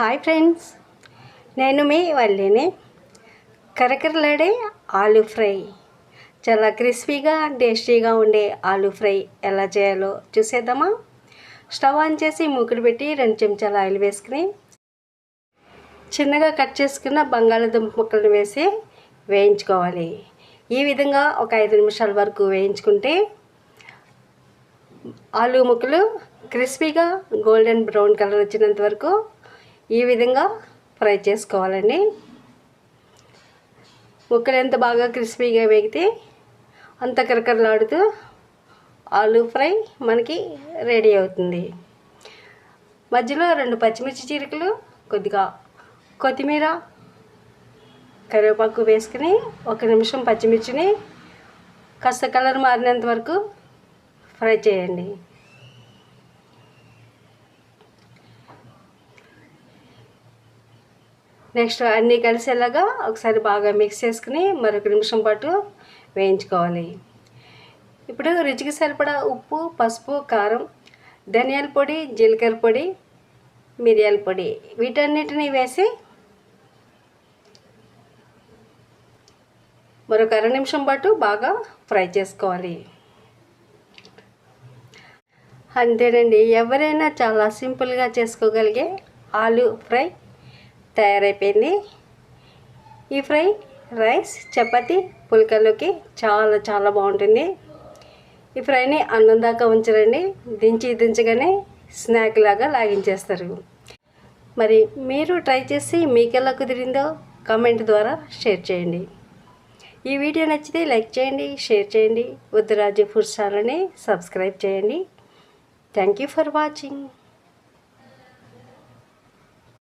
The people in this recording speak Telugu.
Hi friends. నేను మీ వల్లిని. కరకరలాడే ఆలు ఫ్రై. చాలా క్రిస్పీగా టేస్టీగా ఉండే ఆలు ఫ్రై ఎలా చేయాలో చూసేద్దామా? స్టవ్ ఆన్ చేసి మూకుడు పెట్టి రెండు చెంచాల ఆయిల్ వేసుకుని చిన్నగా కట్ చేసుకున్న బంగాళాదుంప ముక్కలను వేసి వేయించుకోవాలి. ఈ విధంగా ఒక ఐదు నిమిషాల వరకు వేయించుకుంటే ఆలు ముక్కలు క్రిస్పీగా గోల్డెన్ బ్రౌన్ కలర్ వచ్చినంత వరకు ఈ విధంగా ఫ్రై చేసుకోవాలండి. ముక్కలు ఎంత బాగా క్రిస్పీగా వేగితే అంత కరకరలాడుతూ ఆలు ఫ్రై మనకి రెడీ అవుతుంది. మధ్యలో రెండు పచ్చిమిర్చి చీరికలు కొద్దిగా కొత్తిమీర కరివేపాకు వేసుకుని ఒక నిమిషం పచ్చిమిర్చిని కాస్త కలర్ మారినంత వరకు ఫ్రై చేయండి. నెక్స్ట్ అన్నీ కలిసేలాగా ఒకసారి బాగా మిక్స్ చేసుకుని మరొక నిమిషం పాటు వేయించుకోవాలి. ఇప్పుడు రుచికి సరిపడా ఉప్పు పసుపు కారం ధనియాల పొడి జీలకర్ర పొడి మిరియాల పొడి వీటన్నిటిని వేసి మరొక అర నిమిషం పాటు బాగా ఫ్రై చేసుకోవాలి. అంతేనండి. ఎవరైనా చాలా సింపుల్గా చేసుకోగలిగే ఆలు ఫ్రై తయారైపోయింది. ఈ ఫ్రై రైస్ చపాతి పుల్కల్లోకి చాలా చాలా బాగుంటుంది. ఈ ఫ్రైని అన్నం దాకా ఉంచరండి. దించి దించగానే స్నాక్ లాగా లాగించేస్తారు. మరి మీరు ట్రై చేసి మీకెలా కుదిరిందో కామెంట్ ద్వారా షేర్ చేయండి. ఈ వీడియో నచ్చితే లైక్ చేయండి షేర్ చేయండి. వద్దురాజు ఫుడ్ ఛానల్ని సబ్స్క్రైబ్ చేయండి. Thank you for watching.